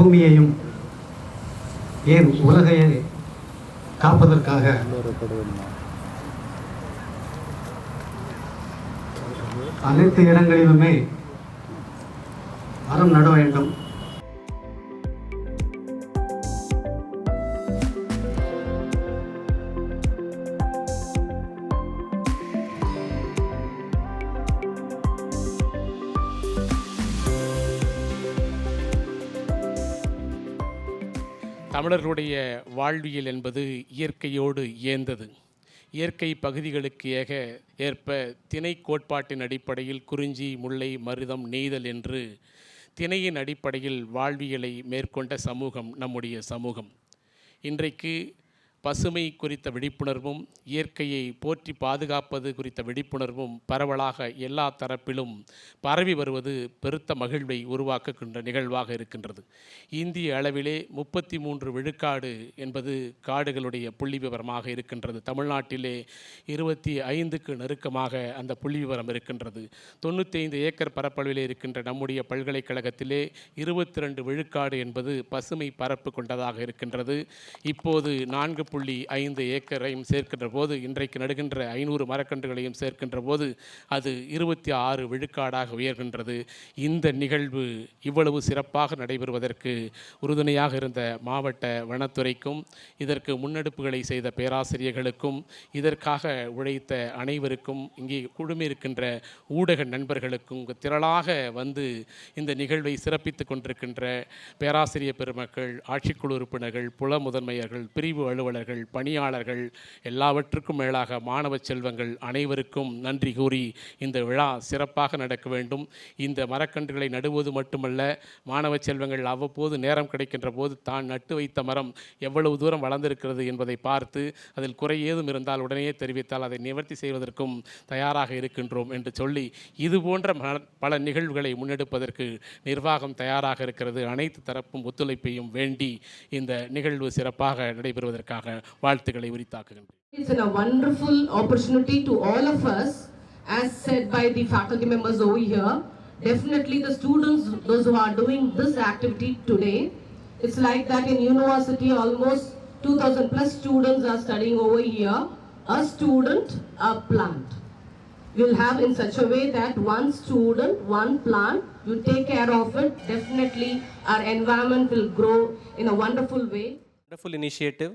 பூமியையும் ஏன் உலகையை காப்பதற்காக அனைத்து இடங்களிலுமே மரம் நட வேண்டும். தமிழர்களுடைய வாழ்வியல் என்பது இயற்கையோடு இயந்தது இயற்கை பகுதிகளுக்கு ஏக ஏற்ப திணை கோட்பாட்டின் அடிப்படையில் குறிஞ்சி முல்லை மருதம் நெய்தல் என்று திணையின் அடிப்படையில் வாழ்வியலை மேற்கொண்ட சமூகம் நம்முடைய சமூகம். இன்றைக்கு பசுமை குறித்த விழிப்புணர்வும் இயற்கையை போற்றி பாதுகாப்பது குறித்த விழிப்புணர்வும் பரவலாக எல்லா தரப்பிலும் பரவி வருவது பெருத்த மகிழ்வை உருவாக்குகின்ற நிகழ்வாக இருக்கின்றது. இந்திய அளவிலே முப்பத்தி மூன்று விழுக்காடு என்பது காடுகளுடைய புள்ளி விவரமாக இருக்கின்றது. தமிழ்நாட்டிலே இருபத்தி ஐந்துக்கு நெருக்கமாக அந்த புள்ளி விவரம் இருக்கின்றது. தொண்ணூற்றி ஐந்து ஏக்கர் பரப்பளவிலே இருக்கின்ற நம்முடைய பல்கலைக்கழகத்திலே இருபத்தி ரெண்டு விழுக்காடு என்பது பசுமை பரப்பு கொண்டதாக இருக்கின்றது. இப்போது நான்கு புள்ளி ஐந்து ஏக்கரையும் சேர்க்கின்ற போது இன்றைக்கு நடுகின்ற ஐநூறு மரக்கன்றுகளையும் சேர்க்கின்ற போது அது இருபத்தி ஆறு விழுக்காடாக உயர்கின்றது. இந்த நிகழ்வு இவ்வளவு சிறப்பாக நடைபெறுவதற்கு உறுதுணையாக இருந்த மாவட்ட வனத்துறைக்கும் இதற்கு முன்னெடுப்புகளை செய்த பேராசிரியர்களுக்கும் இதற்காக உழைத்த அனைவருக்கும் இங்கே குழுமியிருக்கின்ற ஊடக நண்பர்களுக்கும் திரளாக வந்து இந்த நிகழ்வை சிறப்பித்துக் கொண்டிருக்கின்ற பேராசிரியர் பெருமக்கள் ஆட்சிக்குழு உறுப்பினர்கள் புல முதன்மையர்கள் பிரிவு அலுவலர்கள் பணியாளர்கள் எல்லாவற்றுக்கும் மேலாக மாணவ செல்வங்கள் அனைவருக்கும் நன்றி கூறி இந்த விழா சிறப்பாக நடக்க வேண்டும். இந்த மரக்கன்றுகளை நடுவது மட்டுமல்ல மாணவ செல்வங்கள் அவ்வப்போது நேரம் கிடைக்கின்ற போது தான் நட்டு வைத்த மரம் எவ்வளவு தூரம் வளர்ந்திருக்கிறது என்பதை பார்த்து அதில் குறை ஏதும் இருந்தால் உடனே தெரிவித்தால் அதை நிவர்த்தி செய்வதற்கும் தயாராக இருக்கின்றோம் என்று சொல்லி இது போன்ற பல நிகழ்வுகளை முன்னெடுப்பதற்கு நிர்வாகம் தயாராக இருக்கிறது. அனைத்து தரப்பும் ஒத்துழைப்பையும் வேண்டி இந்த நிகழ்வு சிறப்பாக நடைபெறுவதற்காக வாழ்த்துக்களை உரித்தாக்குகின்றேன் It's a wonderful opportunity to all of us, as said by the faculty members over here. Definitely the students, those who are doing this activity today, it's like that in university almost 2000 plus students are studying over here. A student, a plant. We'll have in such a way that one student, one plant, you take care of it, definitely our environment will grow in a wonderful way. wonderful initiative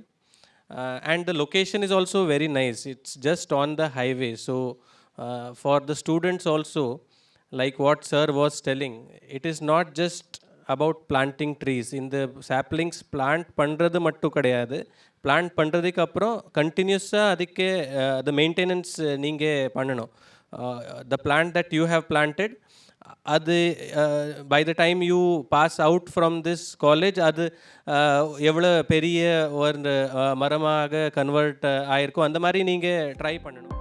uh, and the location is also very nice it's just on the highway so uh, for the students also like what sir was telling it is not just about planting trees in the saplings plant பண்ணுறது மட்டும் கிடையாது plant பண்ணுறதுக்கு அப்புறம் கண்டினியூஸாக அதுக்கு the maintenance நீங்கள் பண்ணணும் the plant that you have planted அது by the time you pass out from this college அது எவ்வளோ பெரிய ஒரு மரமாக கன்வெர்ட் ஆயிருக்கும். அந்த மாதிரி நீங்கள் ட்ரை பண்ணணும்.